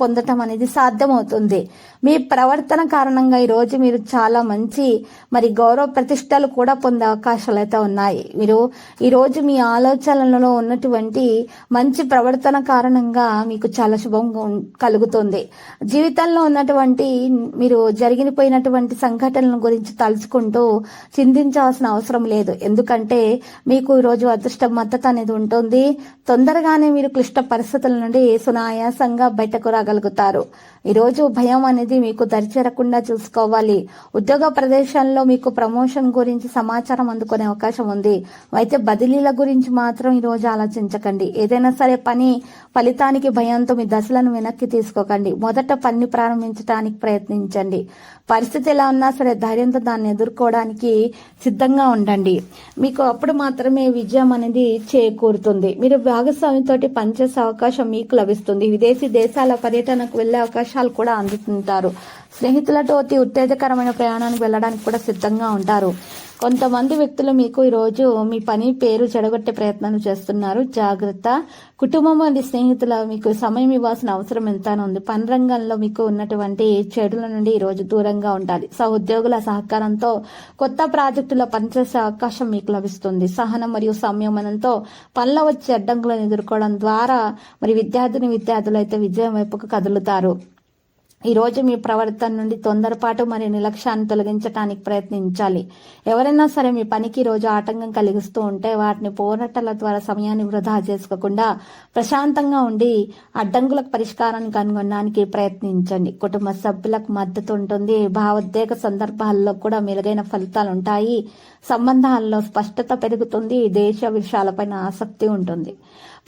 పొందటం అనేది సాధ్యమవుతుంది. మీ ప్రవర్తన కారణంగా ఈ రోజు మీరు చాలా మంచి మరి గౌరవ ప్రతిష్టలు కూడా పొందే అవకాశాలు అయితే ఉన్నాయి. మీరు ఈ రోజు మీ ఆలోచనలలో ఉన్నటువంటి మంచి ప్రవర్తన కారణంగా మీకు చాలా శుభం కలుగుతుంది. జీవితంలో ఉన్నటువంటి మీరు జరిగిపోయినటువంటి సంఘటనల గురించి తలుచుకుంటూ చింతించాల్సిన అవసరం లేదు. ఎందుకంటే మీకు ఈ రోజు అదృష్ట మద్దతు అనేది ఉంటుంది. తొందరగానే మీరు క్లిష్ట పరిస్థితుల నుండి సునాయాసంగా బయటకు రాగలుగుతారు ఈరోజు భయం అనేది మీకు దరిచేరకుండా చూసుకోవాలి. ఉద్యోగ ప్రదేశాల్లో మీకు ప్రమోషన్ గురించి సమాచారం అందుకునే అవకాశం ఉంది. అయితే బదిలీల గురించి మాత్రం ఈరోజు ఆలోచించకండి. ఏదైనా సరే పని ఫలితానికి భయంతో మీ దశలను వెనక్కి తీసుకోకండి. మొదట పని ప్రారంభించడానికి ప్రయత్నించండి. పరిస్థితి ఎలా ఉన్నా సరే ధైర్యంతో దాన్ని ఎదుర్కోవడానికి సిద్ధంగా ఉండండి. మీకు అప్పుడు మాత్రమే విజయం అనేది చేకూరుతుంది. మీరు భాగస్వామితోటి పనిచేసే అవకాశం మీకు లభిస్తుంది. విదేశీ దేశాల పర్యటనకు వెళ్ళే అవకాశాలు కూడా అందుతుంటారు. స్నేహితులతో అతి ఉత్తేజకరమైన ప్రయాణానికి వెళ్ళడానికి కూడా సిద్ధంగా ఉంటారు. కొంతమంది వ్యక్తులు మీకు ఈరోజు మీ పని పేరు చెడగొట్టే ప్రయత్నాలు చేస్తున్నారు. జాగ్రత్త. కుటుంబం వంటి స్నేహితుల మీకు సమయం ఇవ్వాల్సిన అవసరం ఎంతైనా ఉంది. పని రంగంలో మీకు ఉన్నటువంటి చెడుల నుండి ఈ రోజు దూరంగా ఉండాలి. సహోద్యోగుల సహకారంతో కొత్త ప్రాజెక్టులో పనిచేసే అవకాశం మీకు లభిస్తుంది. సహనం మరియు సంయమనంతో పనుల వచ్చే అడ్డంకులను ఎదుర్కోవడం ద్వారా మరి విద్యార్థిని విద్యార్థులు అయితే విజయం వైపుకు కదులుతారు. ఈ రోజు మీ ప్రవర్తన నుండి తొందరపాటు మరియు నిర్లక్ష్యాన్ని తొలగించడానికి ప్రయత్నించాలి. ఎవరైనా సరే మీ పనికి రోజు ఆటంకం కలిగిస్తూ ఉంటే వాటిని పోరాటాల ద్వారా సమయాన్ని వృధా చేసుకోకుండా ప్రశాంతంగా ఉండి అడ్డంకులకు పరిష్కారాన్ని కనుగొనడానికి ప్రయత్నించండి. కుటుంబ సభ్యులకు మద్దతు ఉంటుంది. భావోద్వేగ సందర్భాల్లో కూడా మెరుగైన ఫలితాలు ఉంటాయి. సంబంధాల్లో స్పష్టత పెరుగుతుంది. దేశ విషయాలపైన ఆసక్తి ఉంటుంది.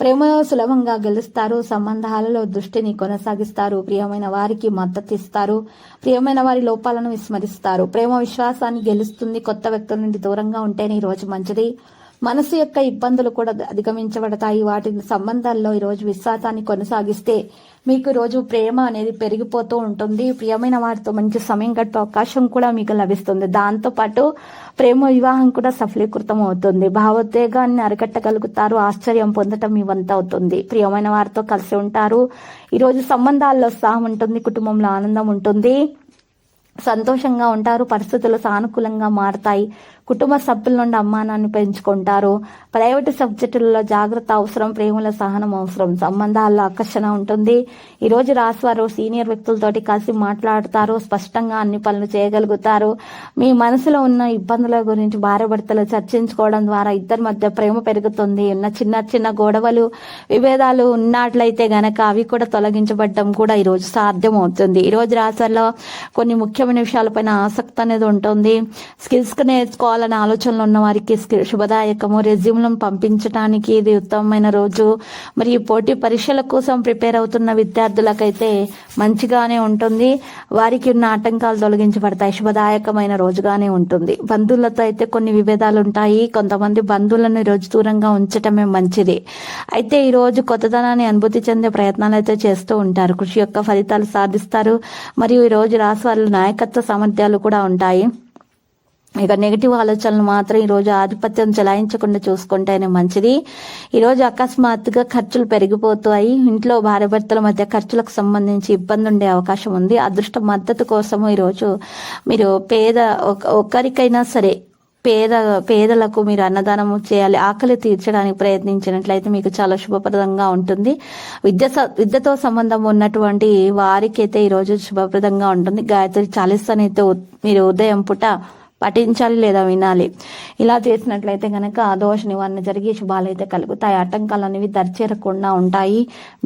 ప్రేమలో సులభంగా గెలుస్తారు. సంబంధాలలో దృష్టిని కొనసాగిస్తారు. ప్రియమైన వారికి మద్దతు ఇస్తారు ప్రియమైన వారి లోపాలను విస్మరిస్తారు. ప్రేమ విశ్వాసాన్ని గెలుస్తుంది కొత్త వ్యక్తుల నుండి దూరంగా ఉంటేనే ఈ రోజు మంచిది. మనసు యొక్క ఇబ్బందులు కూడా అధిగమించబడతాయి. వాటి సంబంధాల్లో ఈరోజు విశ్వాసాన్ని కొనసాగిస్తే మీకు రోజు ప్రేమ అనేది పెరిగిపోతూ ఉంటుంది. ప్రియమైన వారితో మంచి సమయం గడిపే అవకాశం కూడా మీకు లభిస్తుంది. దాంతో పాటు ప్రేమ వివాహం కూడా సఫలీకృతం అవుతుంది. భావోద్వేగాన్ని అరికట్టగలుగుతారు. ఆశ్చర్యం పొందటం మీ వంత అవుతుంది. ప్రియమైన వారితో కలిసి ఉంటారు. ఈరోజు సంబంధాల్లో ఉత్సాహం ఉంటుంది. కుటుంబంలో ఆనందం ఉంటుంది. సంతోషంగా ఉంటారు పరిస్థితులు సానుకూలంగా మారతాయి. కుటుంబ సభ్యుల నుండి అమ్మానాన్ని పెంచుకుంటారు. ప్రైవేటు సబ్జెక్టులలో జాగ్రత్త అవసరం ప్రేమల సహనం అవసరం సంబంధాల్లో ఆకర్షణ ఉంటుంది. ఈ రోజు రాసివారు సీనియర్ వ్యక్తులతోటి కలిసి మాట్లాడతారు స్పష్టంగా అన్ని పనులు చేయగలుగుతారు. మీ మనసులో ఉన్న ఇబ్బందుల గురించి భార్య భర్తలు చర్చించుకోవడం ద్వారా ఇద్దరి మధ్య ప్రేమ పెరుగుతుంది. ఉన్న చిన్న చిన్న గొడవలు విభేదాలు ఉన్నట్లయితే గనక అవి కూడా తొలగించబడడం కూడా ఈ రోజు సాధ్యం అవుతుంది ఈ రోజు కొన్ని కొన్ని ముఖ్యమైన విషయాలపైన ఆసక్తి అనేది ఉంటుంది. స్కిల్స్ నేర్చుకోవాలనే ఆలోచనలు ఉన్న వారికి శుభదాయకము. రెజ్యూమ్లను పంపించడానికి ఇది ఉత్తమమైన రోజు. మరియు పోటీ పరీక్షల కోసం ప్రిపేర్ అవుతున్న విద్యార్థులకైతే మంచిగానే ఉంటుంది. వారికి ఉన్న ఆటంకాలు తొలగించబడతాయి. శుభదాయకమైన రోజుగానే ఉంటుంది. బంధువులతో అయితే కొన్ని విభేదాలు ఉంటాయి. కొంతమంది బంధువులను రోజు దూరంగా ఉంచటమే మంచిది. అయితే ఈ రోజు కొత్తదనాన్ని అనుభూతి చెందే ప్రయత్నాలు అయితే చేస్తూ ఉంటారు. కృషి యొక్క ఫలితాలు సాధిస్తారు. మరియు ఈ రోజు రాసి వాళ్ళ నాయకత్వ సామర్థ్యాలు కూడా ఉంటాయి. ఇక నెగిటివ్ ఆలోచనలు మాత్రం ఈరోజు ఆధిపత్యం చెలాయించకుండా చూసుకుంటేనే మంచిది. ఈరోజు అకస్మాత్తుగా ఖర్చులు పెరిగిపోతాయి. ఇంట్లో భార్యాభర్తల మధ్య ఖర్చులకు సంబంధించి ఇబ్బంది ఉండే అవకాశం ఉంది. అదృష్ట మద్దతు కోసము ఈరోజు మీరు పేద ఒక- ఒక్కరికైనా సరే పేద పేదలకు మీరు అన్నదానం చేయాలి ఆకలి తీర్చడానికి ప్రయత్నించినట్లయితే మీకు చాలా శుభప్రదంగా ఉంటుంది. విద్య స- విద్యతో సంబంధం ఉన్నటువంటి వారికైతే ఈరోజు శుభప్రదంగా ఉంటుంది. గాయత్రి చాలిస్తానైతే అయితే మీరు ఉదయం పూట పఠించాలి లేదా వినాలి. ఇలా చేసినట్లయితే కనుక దోష నివారణ జరిగి శుభాలు అయితే కలుగుతాయి. ఆటంకాలు అనేవి దరిచేరకుండా ఉంటాయి.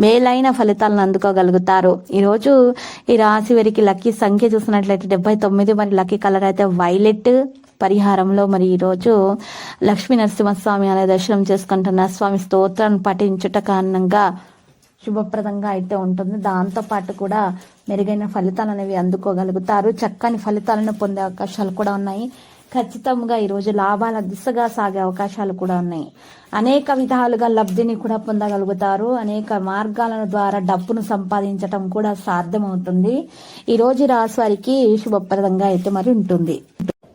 మేలైన ఫలితాలను అందుకోగలుగుతారు. ఈరోజు ఈ రాశి వారికి లక్కీ సంఖ్య చూసినట్లయితే డెబ్బై తొమ్మిది మరి లక్కీ కలర్ అయితే వైలెట్ పరిహారంలో మరి ఈరోజు లక్ష్మీ నరసింహస్వామి అనే దర్శనం చేసుకుంటున్న స్వామి స్తోత్రాన్ని పఠించుట కారణంగా శుభప్రదంగా అయితే ఉంటుంది. దాంతో పాటు కూడా మెరుగైన ఫలితాలు అనేవి అందుకోగలుగుతారు. చక్కని ఫలితాలను పొందే అవకాశాలు కూడా ఉన్నాయి. ఖచ్చితంగా ఈరోజు లాభాల దిశగా సాగే అవకాశాలు కూడా ఉన్నాయి. అనేక విధాలుగా లబ్ధిని కూడా పొందగలుగుతారు. అనేక మార్గాల ద్వారా డబ్బును సంపాదించటం కూడా సాధ్యమవుతుంది. ఈరోజు రోజు రాశి వారికి శుభప్రదంగా అయితే మరి ఉంటుంది.